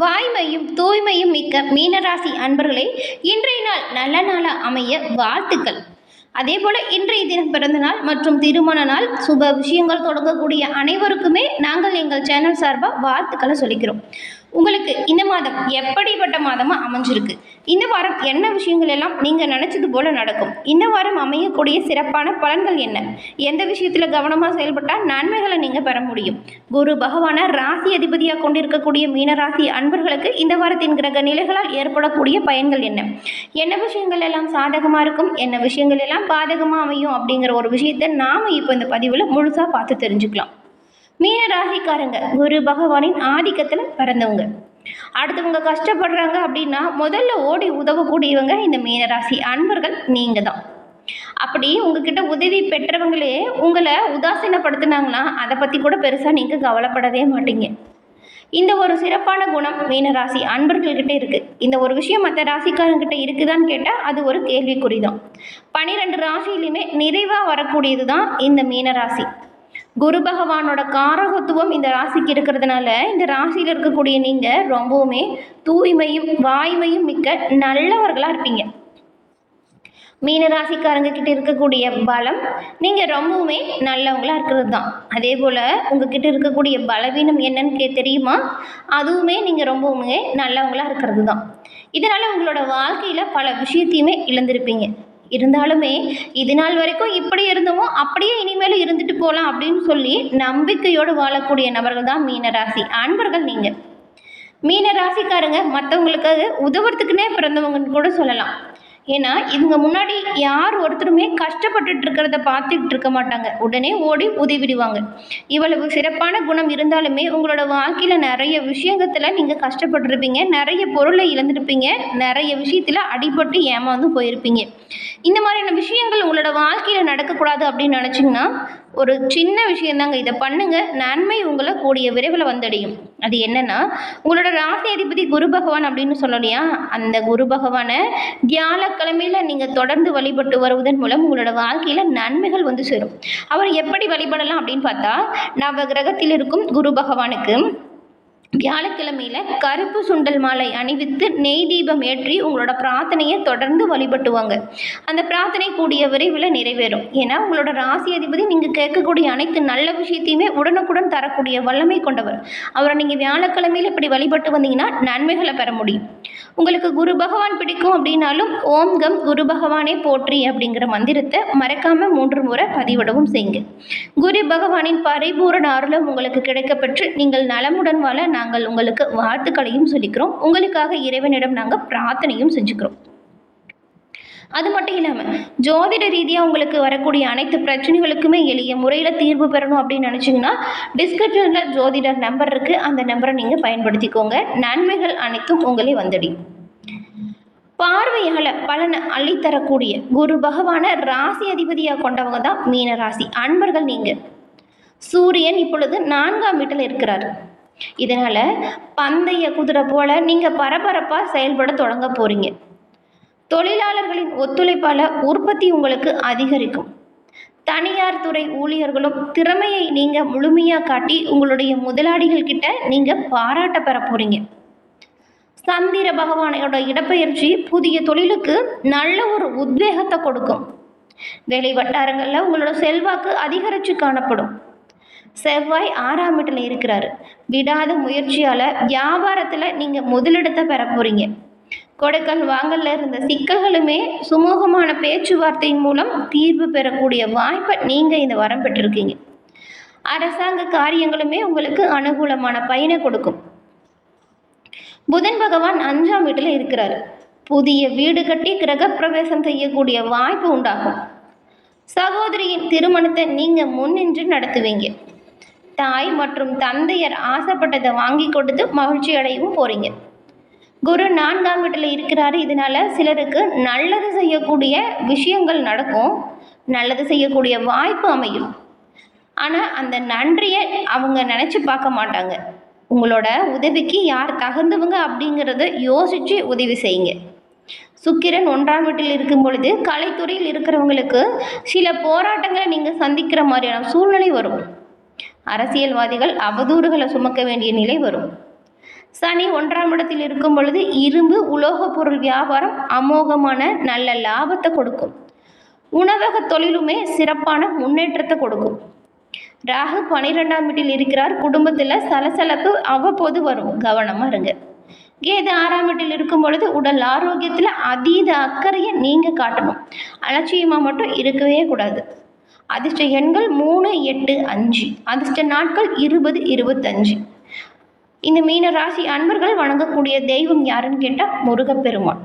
வாய்மையும் தூய்மையும் மிக்க மீனராசி அன்பர்களே இன்றைய நாள் நல்ல நாளாக அமைய வாழ்த்துக்கள். அதே போல் இன்றைய தினம் பிறந்த நாள் மற்றும் திருமண நாள் சுப விஷயங்கள் தொடங்கக்கூடிய அனைவருக்குமே நாங்கள் எங்கள் சேனல் சார்பாக வாழ்த்துக்களை சொல்லிக்கிறோம். உங்களுக்கு இந்த மாதம் எப்படிப்பட்ட மாதமாக அமைஞ்சிருக்கு? இந்த வாரம் என்ன விஷயங்கள் எல்லாம் நீங்கள் நினச்சது போல நடக்கும்? இந்த வாரம் அமையக்கூடிய சிறப்பான பலன்கள் என்ன? எந்த விஷயத்தில் கவனமாக செயல்பட்டால் நன்மைகளை நீங்கள் பெற முடியும்? குரு பகவான ராசி அதிபதியாக கொண்டிருக்கக்கூடிய மீனராசி அன்பர்களுக்கு இந்த வாரத்தின் கிரக நிலைகளால் ஏற்படக்கூடிய பயன்கள் என்ன? என்ன விஷயங்கள் எல்லாம் சாதகமாக இருக்கும்? என்ன விஷயங்கள் எல்லாம் பாதகமாக அமையும்? அப்படிங்கிற ஒரு விஷயத்தை நாம் இப்போ இந்த பதிவில் முழுசாக பார்த்து தெரிஞ்சுக்கலாம். மீன ராசிக்காரங்க குரு பகவானின் ஆதிக்கத்தில் பிறந்தவங்க. அடுத்தவங்க கஷ்டப்படுறாங்க அப்படின்னா முதல்ல ஓடி உதவக்கூடியவங்க இந்த மீனராசி. அன்பர்கள் நீங்கள் தான் அப்படி உங்ககிட்ட உதவி பெற்றவங்களே உங்களை உதாசீனப்படுத்தினாங்கன்னா அதை பற்றி கூட பெருசாக நீங்கள் கவலைப்படவே மாட்டீங்க. இந்த ஒரு சிறப்பான குணம் மீனராசி அன்பர்கள்கிட்ட இருக்குது இந்த ஒரு விஷயம் மற்ற ராசிக்காரங்கிட்ட இருக்குதான்னு கேட்டால் அது ஒரு கேள்விக்குறி தான் பனிரெண்டு ராசியிலையுமே நிறைவாக வரக்கூடியது தான் இந்த மீனராசி. குரு பகவானோட காரகத்துவம் இந்த ராசிக்கு இருக்கிறதுனால இந்த ராசியில் இருக்கக்கூடிய நீங்கள் ரொம்பவுமே தூய்மையும் வாய்மையும் மிக்க நல்லவர்களாக இருப்பீங்க. மீன ராசிக்காரங்க கிட்ட இருக்கக்கூடிய பலம் நீங்கள் ரொம்பவுமே நல்லவங்களா இருக்கிறது தான் அதே போல் உங்ககிட்ட இருக்கக்கூடிய பலவீனம் என்னன்னு கே தெரியுமா? அதுவுமே நீங்கள் ரொம்பவுமே நல்லவங்களா இருக்கிறது தான் இதனால் உங்களோட வாழ்க்கையில் பல விஷயத்தையுமே இழந்திருப்பீங்க. இருந்தாலுமே இது நாள் வரைக்கும் இப்படி இருந்தவோ அப்படியே இனிமேலும் இருந்துட்டு போகலாம் அப்படின்னு சொல்லி நம்பிக்கையோடு வாழக்கூடிய நபர்கள் தான் மீனராசி. அன்பர்கள் நீங்கள் மீன ராசிக்காரங்க மற்றவங்களுக்கு உதவுறதுக்குன்னே பிறந்தவங்கன்னு கூட சொல்லலாம். ஏன்னா இவங்க முன்னாடி யார் ஒருத்தருமே கஷ்டப்பட்டுட்டு இருக்கிறத பார்த்துட்டு இருக்க மாட்டாங்க. உடனே ஓடி உதவிடுவாங்க. இவ்வளவு சிறப்பான குணம் இருந்தாலுமே உங்களோட வாழ்க்கையில் நிறைய விஷயத்தில் நீங்கள் கஷ்டப்பட்டிருப்பீங்க. நிறைய பொருளை இழந்திருப்பீங்க. நிறைய விஷயத்தில் அடிபட்டு ஏமாந்து போயிருப்பீங்க. இந்த மாதிரியான விஷயங்கள் உங்களோட வாழ்க்கையில் நடக்கக்கூடாது அப்படின்னு நினச்சிங்கன்னா ஒரு சின்ன விஷயந்தாங்க. இதை பண்ணுங்க. நன்மை உங்களை கூடிய விரைவில் வந்தடையும். அது என்னன்னா உங்களோட ராசி அதிபதி குரு பகவான் அப்படின்னு சொல்லலையா? அந்த குரு பகவானை வியாழக்கிழமையில் நீங்கள் தொடர்ந்து வழிபட்டு வருவதன் மூலம் உங்களோட வாழ்க்கையில் நன்மைகள் வந்து சேரும். அவர் எப்படி வழிபடலாம் அப்படின்னு பார்த்தா நவ கிரகத்தில் இருக்கும் குரு பகவானுக்கு வியாழக்கிழமையில கருப்பு சுண்டல் மாலை அணிவித்து நெய் தீபம் ஏற்றி உங்களோட பிரார்த்தனையை தொடர்ந்து வழிபட்டுவாங்க. அந்த பிரார்த்தனை கூடிய விரைவில் நிறைவேறும். ஏன்னா உங்களோட ராசி அதிபதி நீங்கள் கேட்கக்கூடிய அனைத்து நல்ல விஷயத்தையுமே உடனுக்குடன் தரக்கூடிய வல்லமை கொண்டவர். அவரை நீங்கள் வியாழக்கிழமையில் இப்படி வழிபட்டு வந்தீங்கன்னா நன்மைகளை பெற முடியும். உங்களுக்கு குரு பகவான் பிடிக்கும் அப்படின்னாலும் ஓம் கம் குரு பகவானே போற்றி அப்படிங்கிற மந்திரத்தை மறக்காமல் மூன்று முறை பதிவிடவும் செய்யுங்க. குரு பகவானின் பரிபூரண அருளும் உங்களுக்கு கிடைக்கப்பெற்று நீங்கள் நலமுடன் வாழ நாங்கள் உங்களுக்கு வாழ்த்துக்களையும் சொல்லிக்கிறோம். உங்களுக்காக இறைவனிடம் நாங்கள் பிரார்த்தனையும் செஞ்சுக்கிறோம். அது மட்டும் இல்லாமல் ஜோதிட ரீதியாக உங்களுக்கு வரக்கூடிய அனைத்து பிரச்சனைகளுக்குமே எளிய முறையில் தீர்வு பெறணும் அப்படின்னு நினச்சிங்கன்னா டிஸ்கிரிப்ஷனில் ஜோதிடர் நம்பர் இருக்குது அந்த நம்பரை நீங்கள் பயன்படுத்திக்கோங்க. நன்மைகள் அனைத்தும் உங்களே வந்தடையும் பார்வையால் பலனை அள்ளித்தரக்கூடிய குரு பகவான ராசி அதிபதியாக கொண்டவங்க தான் மீன ராசி. அன்பர்கள் நீங்கள் சூரியன் இப்பொழுது நான்காம் வீட்டில் இருக்கிறார். இதனால் பந்தய குதிரை போல நீங்கள் பரபரப்பாக செயல்பட தொடங்க போகிறீங்க தொழிலாளர்களின் ஒத்துழைப்பால் உற்பத்தி உங்களுக்கு அதிகரிக்கும். தனியார் துறை ஊழியர்களும் திறமையை நீங்கள் முழுமையாக காட்டி உங்களுடைய முதலாளிகள் கிட்ட நீங்கள் பாராட்ட பெற போகிறீங்க சந்திர பகவானோட இடப்பெயர்ச்சி புதிய தொழிலுக்கு நல்ல ஒரு உத்வேகத்தை கொடுக்கும். வேலை வட்டாரங்களில் உங்களோட செல்வாக்கு அதிகரித்து காணப்படும். செவ்வாய் ஆறாம் வீட்டில் இருக்கிறாரு. விடாத முயற்சியால் வியாபாரத்தில் நீங்கள் முதலிடத்தை பெற போகிறீங்க கொடைக்கல் வாங்கல்ல இருந்த சிக்கல்களுமே சுமூகமான பேச்சுவார்த்தையின் மூலம் தீர்வு பெறக்கூடிய வாய்ப்பை நீங்கள் இந்த வரம் பெற்றிருக்கீங்க. அரசாங்க காரியங்களுமே உங்களுக்கு அனுகூலமான பயனை கொடுக்கும். புதன் பகவான் அஞ்சாம் வீட்டில் இருக்கிறார். புதிய வீடு கட்டி கிரகப்பிரவேசம் செய்யக்கூடிய வாய்ப்பு உண்டாகும். சகோதரியின் திருமணத்தை நீங்கள் முன்னின்று நடத்துவீங்க. தாய் மற்றும் தந்தையர் ஆசைப்பட்டதை வாங்கி கொடுத்து மகிழ்ச்சி அடையவும் போகிறீங்க குரு நான்காம் வீட்டில் இருக்கிறாரு. இதனால் சிலருக்கு நல்லது செய்யக்கூடிய விஷயங்கள் நடக்கும். நல்லது செய்யக்கூடிய வாய்ப்பு அமையும். ஆனால் அந்த நன்றியை அவங்க நினச்சி பார்க்க மாட்டாங்க. உங்களோட உதவிக்கு யார் தகுந்தவங்க அப்படிங்கிறத யோசித்து உதவி செய்யுங்க. சுக்கிரன் ஒன்றாம் வீட்டில் இருக்கும் பொழுது கலைத்துறையில் இருக்கிறவங்களுக்கு சில போராட்டங்களை நீங்கள் சந்திக்கிற மாதிரியான சூழ்நிலை வரும். அரசியல்வாதிகள் அவதூறுகளை சுமக்க வேண்டிய நிலை வரும். சனி ஒன்றாம் இடத்தில் இருக்கும் பொழுது இரும்பு உலோகப் பொருள் வியாபாரம் அமோகமான நல்ல லாபத்தை கொடுக்கும். உணவக தொழிலுமே சிறப்பான முன்னேற்றத்தை கொடுக்கும். ராகு பனிரெண்டாம் வீட்டில் இருக்கிறார். குடும்பத்தில் சலசலப்பு அவ்வப்போது வரும். கவனமாக இருங்க. கேது ஆறாம் வீட்டில் இருக்கும் பொழுது உடல் ஆரோக்கியத்தில் அதீத அக்கறையை நீங்கள் காட்டணும். அலட்சியமாக மட்டும் இருக்கவே கூடாது. அதிர்ஷ்ட எண்கள் மூணு எட்டு அஞ்சு. அதிர்ஷ்ட நாட்கள் இருபது இருபத்தஞ்சு. இந்த மீன ராசி அன்பர்கள் வணங்கக்கூடிய தெய்வம் யாருன்னு கேட்டால் முருகப்பெருமான்.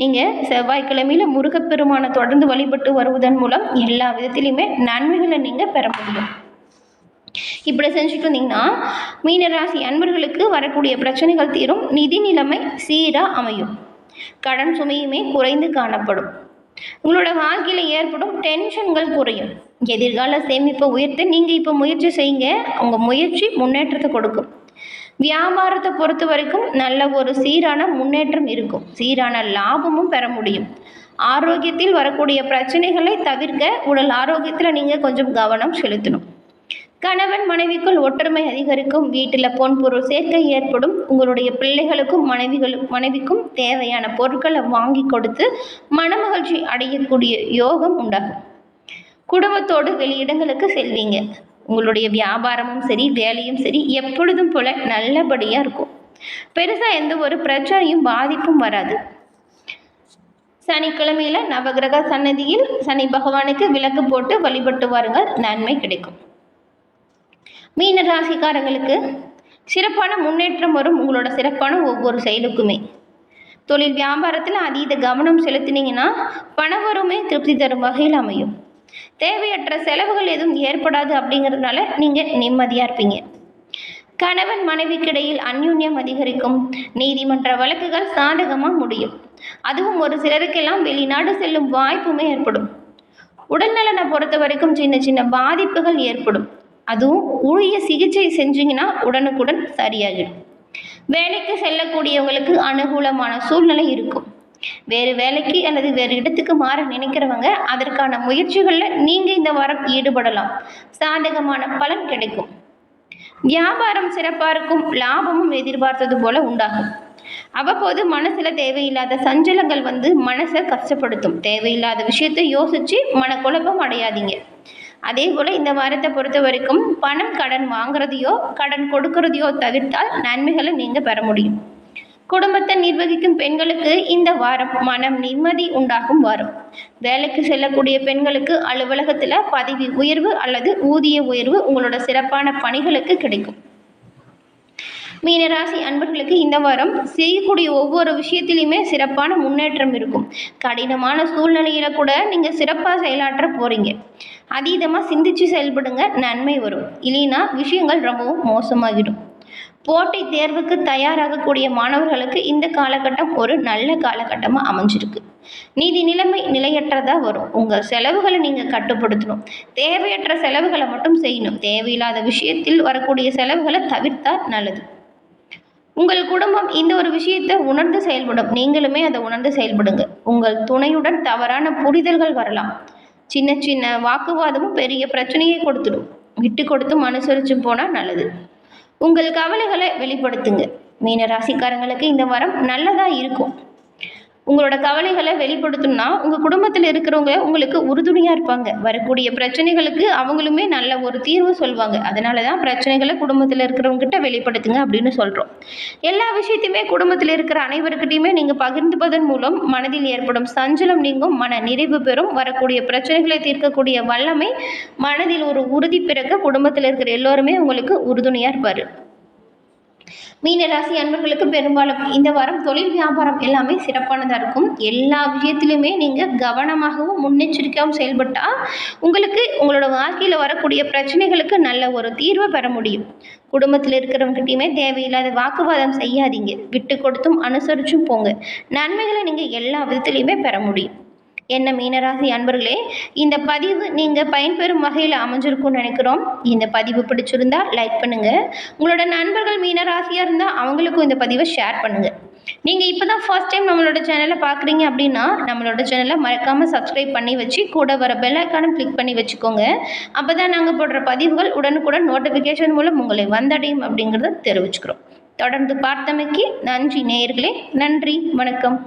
நீங்கள் செவ்வாய்க்கிழமையில் முருகப்பெருமானை தொடர்ந்து வழிபட்டு வருவதன் மூலம் எல்லா விதத்திலையுமே நன்மைகளை நீங்கள் பெற முடியும். இப்படி செஞ்சுட்டு வந்தீங்கன்னா மீனராசி அன்பர்களுக்கு வரக்கூடிய பிரச்சனைகள் தீரும் நிதி நிலைமை சீராக அமையும். கடன் சுமையுமே குறைந்து காணப்படும். உங்களோட வாழ்க்கையில் ஏற்படும் டென்ஷன்கள் குறையும். எதிர்கால சேமிப்பை உயர்த்த நீங்கள் இப்போ முயற்சி செய்யுங்க. உங்கள் முயற்சி முன்னேற்றத்தை கொடுக்கும். வியாபாரத்தை பொறுத்த வரைக்கும் நல்ல ஒரு சீரான முன்னேற்றம் இருக்கும். சீரான லாபமும் பெற முடியும். ஆரோக்கியத்தில் வரக்கூடிய பிரச்சனைகளை தவிர்க்க உடல் ஆரோக்கியத்தில் நீங்கள் கொஞ்சம் கவனம் செலுத்தணும். கணவன் மனைவிக்குள் ஒற்றுமை அதிகரிக்கும். வீட்டில் பொன் பொருள் சேர்க்கை ஏற்படும். உங்களுடைய பிள்ளைகளுக்கும் மனைவிகளும் மனைவிக்கும் தேவையான பொருட்களை வாங்கி கொடுத்து மனமகிழ்ச்சி அடையக்கூடிய யோகம் உண்டாகும். குடும்பத்தோடு வெளியிடங்களுக்கு செல்வீங்க. உங்களுடைய வியாபாரமும் சரி வேலையும் சரி எப்பொழுதும் போல நல்லபடியாக இருக்கும். பெருசாக எந்த ஒரு பிரச்சனையும் பாதிப்பும் வராது. சனிக்கிழமையில் நவகிரக சன்னதியில் சனி பகவானுக்கு விளக்கு போட்டு வழிபட்டு வாருங்கள் நன்மை கிடைக்கும். மீன ராசிக்காரங்களுக்கு சிறப்பான முன்னேற்றம் வரும் உங்களோட சிறப்பான ஒவ்வொரு செயலுக்குமே. தொழில் வியாபாரத்தில் அதீத கவனம் செலுத்தினீங்கன்னா பணவருமே திருப்தி தரும் வகையில் அமையும். தேவையற்ற செலவுகள் எதுவும் ஏற்படாது அப்படிங்கிறதுனால நீங்கள் நிம்மதியாக இருப்பீங்க. கணவன் மனைவிக்கிடையில் அந்யூன்யம் அதிகரிக்கும். நீதிமன்ற வழக்குகள் சாதகமாக முடியும். அதுவும் ஒரு சிலருக்கெல்லாம் வெளிநாடு செல்லும் வாய்ப்புமே ஏற்படும். உடல்நலனை பொறுத்த வரைக்கும் சின்ன சின்ன பாதிப்புகள் ஏற்படும். அதுவும் உரிய சிகிச்சை செஞ்சீங்கன்னா உடனுக்குடன் சரியாகிடும் வேலைக்கு செல்லக்கூடியவங்களுக்கு அனுகூலமான சூழ்நிலை இருக்கும். வேறு வேலைக்கு அல்லது வேறு இடத்துக்கு மாற நினைக்கிறவங்க அதற்கான முயற்சிகளில் நீங்கள் இந்த வாரம் ஈடுபடலாம். சாதகமான பலன் கிடைக்கும். வியாபாரம் சிறப்பாக இருக்கும் லாபமும் எதிர்பார்த்தது போல உண்டாகும். அவ்வப்போது மனசில் தேவையில்லாத சஞ்சலங்கள் வந்து மனசை கஷ்டப்படுத்தும். தேவையில்லாத விஷயத்தை யோசித்து மனக்குழப்பம் அடையாதீங்க. அதே போல் இந்த வாரத்தை பொறுத்த வரைக்கும் பணம் கடன் வாங்குறதையோ கடன் கொடுக்கறதையோ தவிர்த்தால் நன்மைகளை நீங்கள் பெற முடியும். குடும்பத்தை நிர்வகிக்கும் பெண்களுக்கு இந்த வாரம் மனம் நிம்மதி உண்டாகும் வாரம். வேலைக்கு செல்லக்கூடிய பெண்களுக்கு அலுவலகத்தில் பதவி உயர்வு அல்லது ஊதிய உயர்வு உங்களோட சிறப்பான பணிகளுக்கு கிடைக்கும். மீனராசி அன்பர்களுக்கு இந்த வாரம் செய்யக்கூடிய ஒவ்வொரு விஷயத்திலையுமே சிறப்பான முன்னேற்றம் இருக்கும். கடினமான சூழ்நிலையில கூட நீங்கள் சிறப்பாக செயலாற்ற போறீங்க. அதீதமாக சிந்திச்சு செயல்படுங்க நன்மை வரும். இல்லைன்னா விஷயங்கள் ரொம்பவும் மோசமாகிடும். போட்டி தேர்வுக்கு தயாராகக்கூடிய மாணவர்களுக்கு இந்த காலகட்டம் ஒரு நல்ல காலகட்டமாக அமைஞ்சிருக்கு. நீதி நிலைமை நிலையற்றதாக வரும். உங்கள் செலவுகளை நீங்கள் கட்டுப்படுத்தணும். தேவையற்ற செலவுகளை மட்டும் செய்யணும். தேவையில்லாத விஷயத்தில் வரக்கூடிய செலவுகளை தவிர்த்தால் நல்லது. உங்கள் குடும்பம் இந்த ஒரு விஷயத்தை உணர்ந்து செயல்படும். நீங்களுமே அதை உணர்ந்து செயல்படுங்க. உங்கள் துணையுடன் தவறான புரிதல்கள் வரலாம். சின்ன சின்ன வாக்குவாதமும் பெரிய பிரச்சனையை கொடுத்துடும். விட்டு கொடுத்தும் அனுசரிச்சும் போனால் நல்லது. உங்கள் கவலைகளை வெளிப்படுத்துங்க. மீன ராசிக்காரங்களுக்கு இந்த வாரம் நல்லதாக இருக்கும். உங்களோட கவலைகளை வெளிப்படுத்தணும்னா உங்கள் குடும்பத்தில் இருக்கிறவங்க உங்களுக்கு உறுதுணையாக இருப்பாங்க. வரக்கூடிய பிரச்சனைகளுக்கு அவங்களுமே நல்ல ஒரு தீர்வு சொல்லுவாங்க அதனால தான் பிரச்சனைகளை குடும்பத்தில் இருக்கிறவங்ககிட்ட வெளிப்படுத்துங்க அப்படின்னு சொல்கிறோம் எல்லா விஷயத்தையுமே குடும்பத்தில் இருக்கிற அனைவருக்கிட்டையுமே நீங்கள் பகிர்ந்துப்பதன் மூலம் மனதில் ஏற்படும் சஞ்சலம் நீங்கும் மன நிறைவு பெறும். வரக்கூடிய பிரச்சனைகளை தீர்க்கக்கூடிய வல்லமை மனதில் ஒரு உறுதி பிறக்க குடும்பத்தில் இருக்கிற எல்லோருமே உங்களுக்கு உறுதுணையாக இருப்பார். மீனராசி அன்பர்களுக்கு பெரும்பாலும் இந்த வாரம் தொழில் வியாபாரம் எல்லாமே சிறப்பானதாக இருக்கும். எல்லா விஷயத்திலுமே நீங்கள் கவனமாகவும் முன்னெச்சரிக்கையாகவும் செயல்பட்டால் உங்களுக்கு உங்களோட வாழ்க்கையில் வரக்கூடிய பிரச்சனைகளுக்கு நல்ல ஒரு தீர்வை பெற முடியும். குடும்பத்தில் இருக்கிறவங்ககிட்டயுமே தேவையில்லாத வாக்குவாதம் செய்யாதீங்க. விட்டு கொடுத்தும் அனுசரிச்சும் போங்க. நன்மைகளை நீங்கள் எல்லா விதத்துலையுமே பெற முடியும். என்ன மீனராசி அன்பர்களே இந்த பதிவு நீங்கள் பயன்பெறும் வகையில் அமைஞ்சிருக்கும்னு நினைக்கிறோம். இந்த பதிவு பிடிச்சிருந்தா லைக் பண்ணுங்கள் உங்களோட நண்பர்கள் மீனராசியாக இருந்தால் அவங்களுக்கும் இந்த பதிவை ஷேர் பண்ணுங்கள் நீங்கள் இப்போ தான் ஃபர்ஸ்ட் டைம் நம்மளோட சேனலை பார்க்குறீங்க அப்படின்னா நம்மளோட சேனலை மறக்காமல் சப்ஸ்கிரைப் பண்ணி வச்சு கூட வர பெல் ஐக்கானும் கிளிக் பண்ணி வச்சுக்கோங்க. அப்போ தான் நாங்கள் போடுற பதிவுகள் உடனுக்குடன் நோட்டிஃபிகேஷன் மூலம் உங்களை வந்தடையும் அப்படிங்கிறத தெரிவிச்சுக்கிறோம். தொடர்ந்து பார்த்தமைக்கு நன்றி நேயர்களே நன்றி வணக்கம்.